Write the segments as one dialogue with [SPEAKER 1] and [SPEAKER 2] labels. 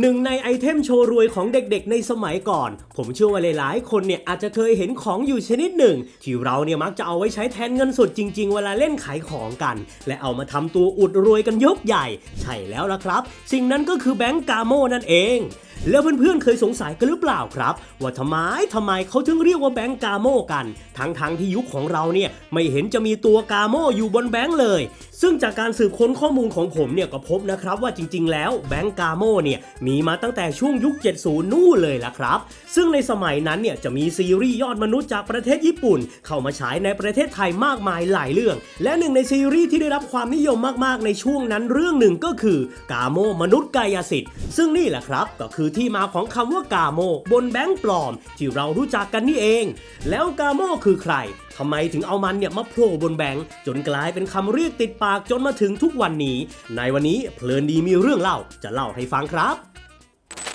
[SPEAKER 1] หนึ่งในไอเทมโชว์รวยของเด็กๆ ในสมัยก่อน ผมเชื่อว่าหลายๆ คนเนี่ยอาจจะเคยเห็นของอยู่ชนิดหนึ่ง ที่เราเนี่ยมักจะเอาไว้ใช้แทนเงินสดจริง ๆ เวลาเล่นขายของกัน และเอามาทำตัวอุดรวยกันยกใหญ่ ใช่แล้วละครับ สิ่งนั้นก็คือแบงก์กาโมนั่นเอง แล้วเพื่อนๆเคยสงสัยกันหรือเปล่าครับ ว่าทำไมทำไมเขาถึงเรียกว่าแบงก์กาโมกัน ทั้งๆที่ยุคของเราเนี่ยไม่เห็นจะมีตัวกาโมอยู่บนแบงก์เลย ซึ่งจากการสืบค้นข้อมูลของผมเนี่ยก็พบนะครับว่าจริง ๆ แล้วแบงก์กาโมเนี่ยมีมาตั้งแต่ช่วงยุค 70 นู่นเลยล่ะครับ ซึ่งในสมัยนั้นเนี่ยจะมีซีรีส์ยอดมนุษย์จากประเทศญี่ปุ่น เข้ามาฉายในประเทศไทยมากมายหลายเรื่อง และหนึ่งในซีรีส์ที่ได้รับความนิยมมากๆในช่วงนั้นเรื่องหนึ่งก็คือกาโมมนุษย์กายสิทธิ์ซึ่งนี่แหละครับก็คือที่มาของคำว่ากาโม บนแบงค์ปลอม ที่เรารู้จักกันนี่เอง แล้วกาโมคือใครทำไมถึงเอามันเนี่ยมาโผล่บนแบงค์จนกลายเป็นคำเรียกติดปากจนมาถึงทุกวันนี้ ในวันนี้เพลินดีมีเรื่องเล่าจะเล่าให้ฟังครับ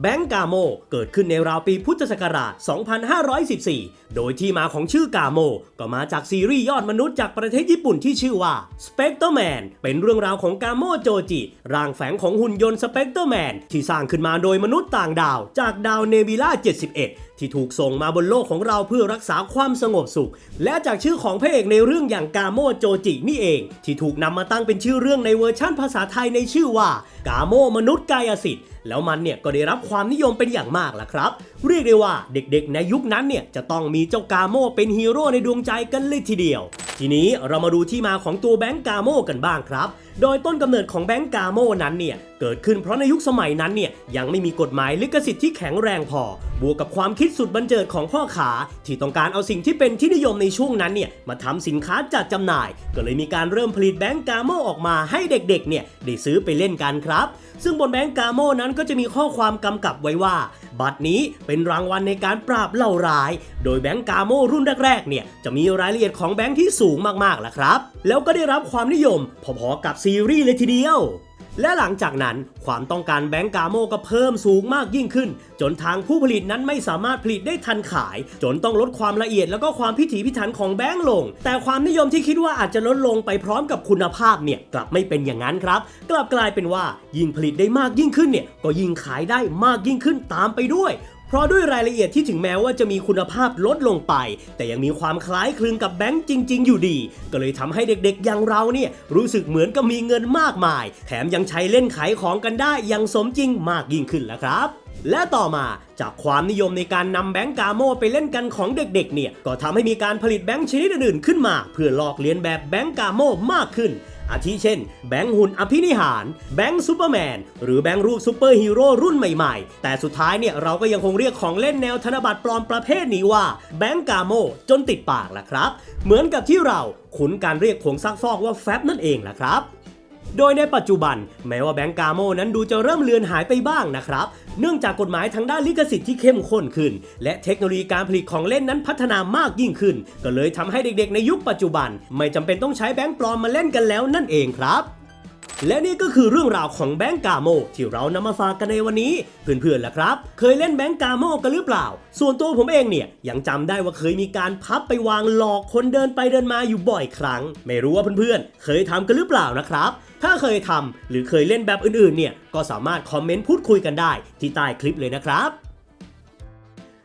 [SPEAKER 1] แบงก์กาโมเกิดขึ้นในราวปีพุทธศักราช 2514 โดยที่มาของชื่อกาโมก็มาจากซีรีส์ยอดมนุษย์จากประเทศญี่ปุ่นที่ชื่อว่า Spectre-Man เป็นเรื่องราวของกาโมโจจิร่างแฝงของหุ่นยนต์ Spectre-Man ที่สร้างขึ้นมาโดยมนุษย์ต่างดาว จากดาวเนบิล่า 71ที่ถูกส่งมาบนโลกของเราเพื่อรักษาความสงบสุข และจากชื่อของพระเอกในเรื่องอย่างกาโมโจจินี่เอง ที่ถูกนำมาตั้งเป็นชื่อเรื่องในเวอร์ชั่นภาษาไทยในชื่อว่า กาโมมนุษย์กายสิทธิ์ แล้วมันเนี่ยก็ได้รับความนิยมเป็นอย่างมากล่ะครับ เรียกได้ว่าเด็กๆ ในยุคนั้นเนี่ยจะต้องมีเจ้ากาโมเป็นฮีโร่ในดวงใจกันเลยทีเดียว ทีนี้เรามาดูที่มาของตัวแบงก์กาโมกันบ้างครับ โดยต้นกำเนิดของแบงก์กาโมนั้นเนี่ยเกิดขึ้นเพราะในยุคสมัยนั้นเนี่ยยังไม่มีกฎหมายลิขสิทธิ์ที่แข็งแรงพอ บวกกับความคิดสุดบันเจิดของพ่อขาที่ต้องการเอาสิ่งที่เป็นที่นิยมในช่วงนั้นเนี่ยมาทำสินค้าจัดจำหน่าย ก็เลยมีการเริ่มผลิตแบงก์กาโมออกมาให้เด็กๆเนี่ยได้ซื้อไปเล่นกันครับ ซึ่งบนแบงก์กาโมนั้นก็จะมีข้อความกำกับไว้ว่า บัตรนี้เป็น็นรางวัลในการปราบเหล่าร้าย โดยแบงก์กาโมรุ่นแรกๆเนี่ยจะมีรายละเอียดของแบงก์ที่สูงมากๆล่ะครับ แล้วก็ได้รับความนิยมพอๆกับซีรีส์เลยทีเดียวและหลังจากนั้นความต้องการแบงก์กาโมก็เพิ่มสูงมากยิ่งขึ้น จนทางผู้ผลิตนั้นไม่สามารถผลิตได้ทันขาย จนต้องลดความละเอียดแล้วก็ความพิถีพิถันของแบงก์ลง แต่ความนิยมที่คิดว่าอาจจะลดลงไปพร้อมกับคุณภาพเนี่ยกลับไม่เป็นอย่างนั้นครับ กลับกลายเป็นว่ายิ่งผลิตได้มากยิ่งขึ้นเนี่ยก็ยิ่งขายได้มากยิ่งขึ้นตามไปด้วย ราะด้วยรายละเอียดที่ถึงแม้ว่าจะมีคุณภาพลดลงไป แต่ยังมีความคล้ายคลึงกับแบงก์จริง ๆ อยู่ดี ก็เลยทำให้เด็กๆ อย่างเราเนี่ยรู้สึกเหมือนกับมีเงินมากมาย แถมยังใช้เล่นขายของกันได้อย่างสมจริงมากยิ่งขึ้นแล้วครับและต่อมาจากความนิยมในการนำแบงก์กาโมไปเล่นกันของเด็กๆเนี่ยก็ทำให้มีการผลิตแบงก์ชนิดอื่นๆขึ้นมา เพื่อลอกเลียนแบบแบงก์กาโมมากขึ้น อาทิเช่น แบงค์หุ่นอภินิหาร แบงค์ซูเปอร์แมน หรือแบงค์รูปซูเปอร์ฮีโร่รุ่นใหม่ๆ แต่สุดท้ายเนี่ยเราก็ยังคงเรียกของเล่นแนวธนบัตรปลอมประเภทนี้ว่าแบงค์กาโมจนติดปากล่ะครับ เหมือนกับที่เราคุ้นการเรียกผงซักฟอกว่าแฟบนั่นเองล่ะครับ โดยในปัจจุบัน แม้ว่าแบงก์กาโมนั้นดูจะเริ่มเลือนหายไปบ้างนะครับ เนื่องจากกฎหมายทางด้านลิขสิทธิ์ที่เข้มข้นขึ้น และเทคโนโลยีการผลิตของเล่นนั้นพัฒนามากยิ่งขึ้น ก็เลยทำให้เด็กๆ ในยุคปัจจุบัน ไม่จำเป็นต้องใช้แบงก์ปลอมมาเล่นกันแล้วนั่นเองครับ และนี่ก็คือเรื่องราวของแบงก์กาโมที่เรานำมาฝากกันในวันนี้ เพื่อนๆล่ะครับ เคยเล่นแบงก์กาโมกันหรือเปล่า ส่วนตัวผมเองเนี่ยยังจำได้ว่าเคยมีการพับไปวางหลอกคนเดินไปเดินมาอยู่บ่อยครั้ง ไม่รู้ว่าเพื่อนๆ เคยทำกันหรือเปล่านะครับ ถ้าเคยทำหรือเคยเล่นแบบอื่นๆเนี่ยก็สามารถคอมเมนต์พูดคุยกันได้ที่ใต้คลิปเลยนะครับ